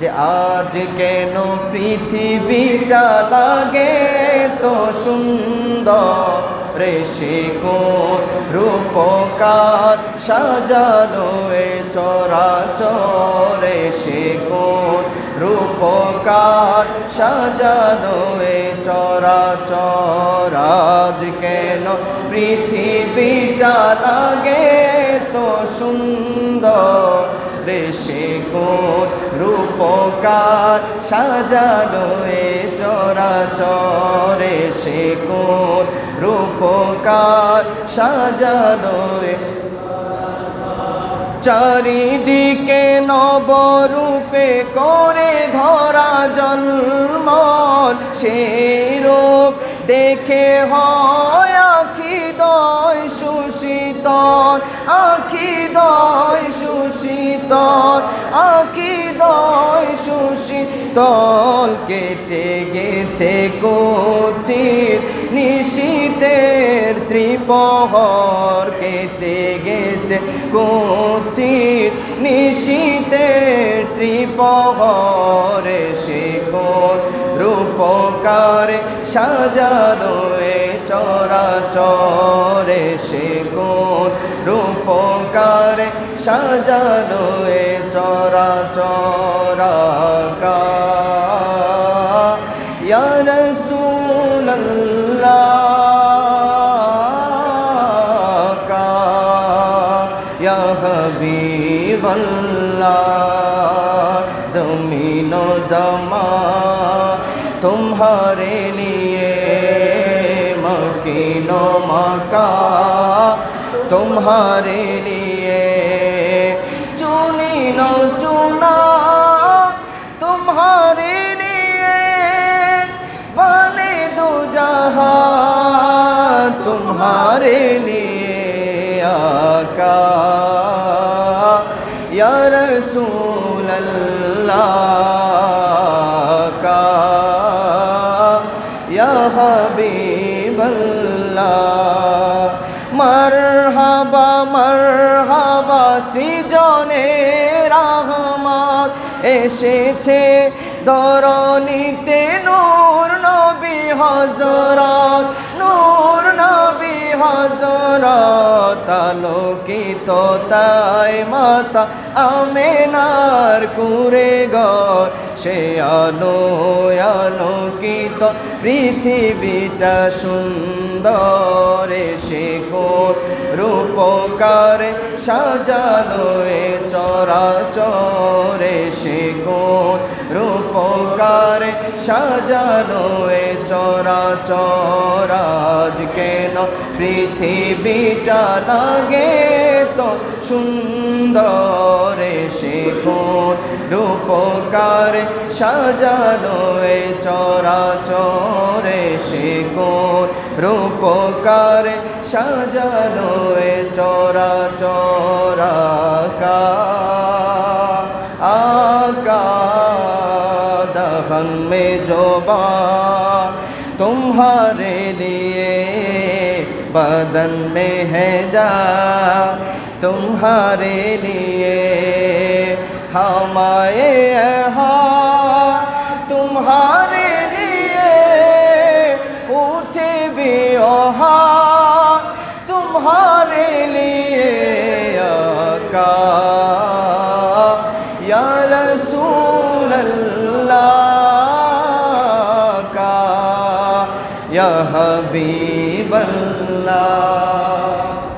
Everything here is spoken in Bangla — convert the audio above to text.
যে আজ কেন পৃথিবীটা লাগে তো সুন্দর? রে কোন রূপকার সাজানো এ চরাচরে? কোন রূপকার সাজানো এ চরাচর? আজ কেন পৃথিবীটা লাগে তো সুন্দর? রে সে কোন রূপকার সাজানো এ চরাচরে সে কোন রূপকার সাজানো এ চারিদিকে নবরূপে করে ধরা জন্ম। সে রূপ দেখে হয় আখি দয় সুশীতল আখি দয় সুশীতল, কেটে গেছে কোচিত নিশীতের ত্রিপহর, কেটে গেছে কোচিত নিশীতের ত্রিপহরে, সে রূপকারে সাজানো এ চরাচরে, সে কোন রূপকারে সাজানো এ চরাচরাকা ইয়া রাসূলুল্লাহ কা ইয়া হাবিবাল্লাহ জমিন ও জমা तुम्हारे लिए मकीनो मका तुम्हारे लिए। चुनी नो चुना, तुम्हारे लिए। बने दो जहाँ, तुम्हारे लिए आका। या रसूल अल्लाह का, या हबीब अल्लाह মারহাবা মারহাবা, সিজনে রাহমাত এসেছে দরনিতে নূর নবী হজরত নূর নবী হজরত আলোকিত তাই মাতা আমেনার কুরে গর সে আলো আলোকিত পৃথিবীটা সুন্দর। রূপকারে সাজালো এ চরাচরে সে কোন রূপকারে সাজানো এ চরাচরাজ কেন পৃথিবীটা লাগে তো সুন্দর? কোন রূপকারে সাজানো এ চরাচরে? সে কোন রূপকারে সাজানো এ চরাচরাকা आका दहन में जो बा तुम्हारे लिए बदन में है जा, तुम्हारे लिए हमारे हा तुम्हारे लिए उठे भी ओहा तुम्हारे लिए ইয়াহ